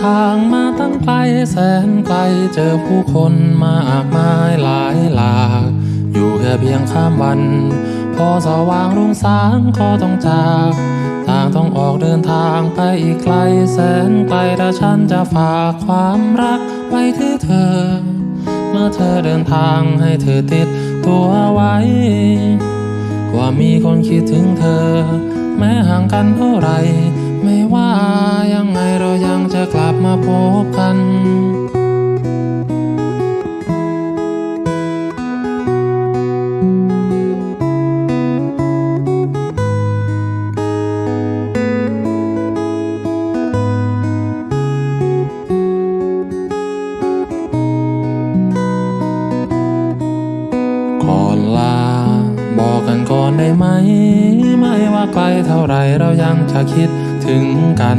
ทางมาตั้งไกลแสนไกลเจอผู้คนมากมายหลายหลากอยู่แค่เพียงข้ามวัน พอสว่างรุ่งสางก็ต้องจากต่างต้องออกเดินทางไปอีกไกลแสนไกลถ้าฉันจะฝากความรักไว้ที่เธอ เมื่อเธอเดินทางให้เธอติดตัวไว้ ว่ามีคนคิดถึงเธอ แม้ห่างกันเท่าไรไม่ว่า พบกันก่อนลาบอกกันก่อนได้ไหม ไม่ว่าไกลเท่าไรเรายังจะคิดถึงกัน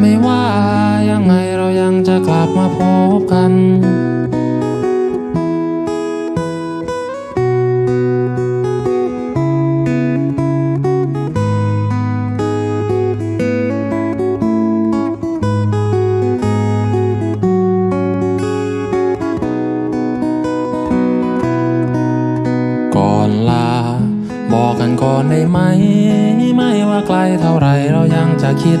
ไม่ว่ายังไงเรายังจะกลับมาพบกันก่อนลาบอกกันก่อนได้ไหม ไม่ว่าไกลเท่าไรเรายังจะคิด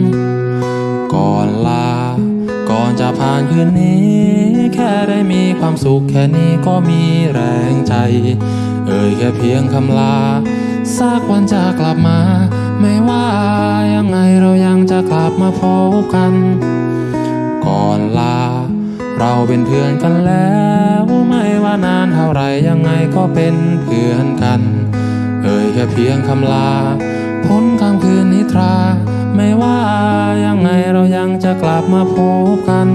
ผ่านคืนนี้ แค่ได้มีความสุขแค่นี้ก็มีแรงใจ เอ่ยแค่เพียงคำลาสักวันจะกลับมา ไม่ว่ายังไงเรายังจะกลับมาพบกัน ก่อนลา เราเป็นเพื่อนกันแล้วไม่ว่านานเท่าไรยังไงก็เป็นเพื่อนกัน เอ่ยแค่เพียงคำลาพ้นค่ำคืนนิทรา ไม่ว่ายังไงเรายังจะกลับมาพบกัน